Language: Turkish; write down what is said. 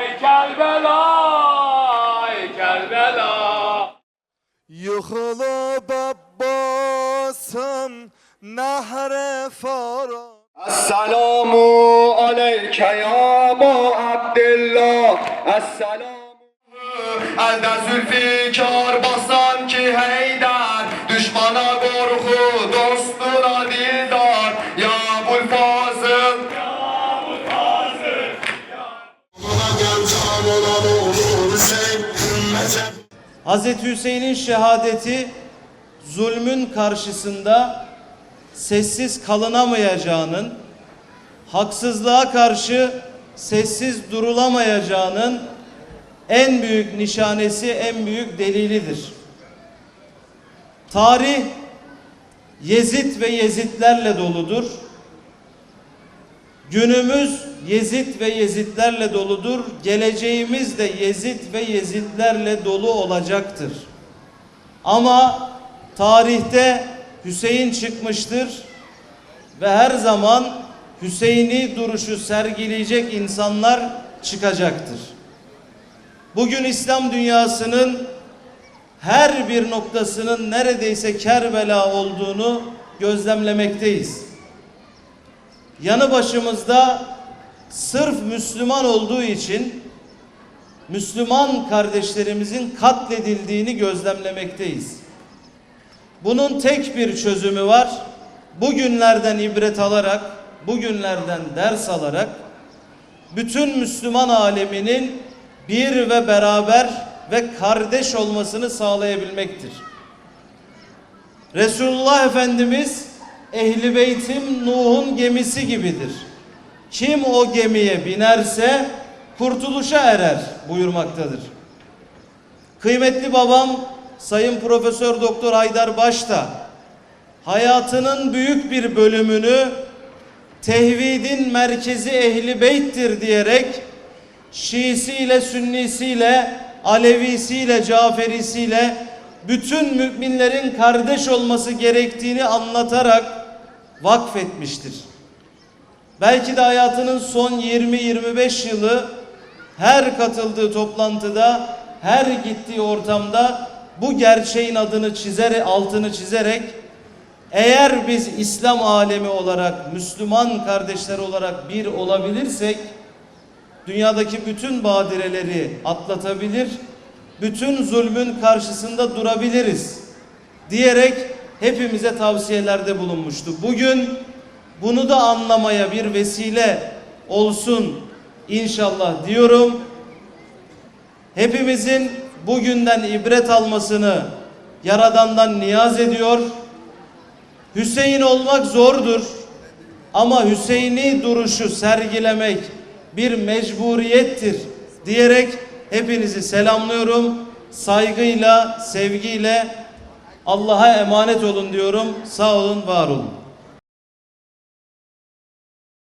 Ey Kerbela, ey Kerbela. Yıkılıp Abbas'ım nehre fara Esselamu aleyke ya Aba Abdillah Esselamu Elde zülfikar basan Hazreti Hüseyin'in şehadeti zulmün karşısında sessiz kalınamayacağının, haksızlığa karşı sessiz durulamayacağının en büyük nişanesi, en büyük delilidir. Tarih Yezid ve Yezidlerle doludur. Günümüz Yezid ve Yezidlerle doludur. Geleceğimiz de Yezid ve Yezidlerle dolu olacaktır. Ama tarihte Hüseyin çıkmıştır ve her zaman Hüseyini duruşu sergileyecek insanlar çıkacaktır. Bugün İslam dünyasının her bir noktasının neredeyse Kerbela olduğunu gözlemlemekteyiz. Yanı başımızda sırf Müslüman olduğu için Müslüman kardeşlerimizin katledildiğini gözlemlemekteyiz. Bunun tek bir çözümü var. Bugünlerden ibret alarak, bugünlerden ders alarak bütün Müslüman aleminin bir ve beraber ve kardeş olmasını sağlayabilmektir. Resulullah Efendimiz Ehli Beytim Nuh'un gemisi gibidir. Kim o gemiye binerse kurtuluşa erer buyurmaktadır. Kıymetli babam Sayın Profesör Doktor Haydar Başta hayatının büyük bir bölümünü tehvidin merkezi ehli beyttir diyerek Şiisiyle, Sünnisiyle, Alevisiyle, Caferisiyle bütün müminlerin kardeş olması gerektiğini anlatarak vakfetmiştir. Belki de hayatının son 20-25 yılı her katıldığı toplantıda, her gittiği ortamda bu gerçeğin adını çizerek, altını çizerek eğer biz İslam alemi olarak, Müslüman kardeşler olarak bir olabilirsek dünyadaki bütün badireleri atlatabilir, bütün zulmün karşısında durabiliriz diyerek hepimize tavsiyelerde bulunmuştu. Bugün bunu da anlamaya bir vesile olsun inşallah diyorum. Hepimizin bugünden ibret almasını Yaradan'dan niyaz ediyor. Hüseyin olmak zordur ama Hüseyini duruşu sergilemek bir mecburiyettir diyerek hepinizi selamlıyorum. Saygıyla, sevgiyle Allah'a emanet olun diyorum. Sağ olun, var olun.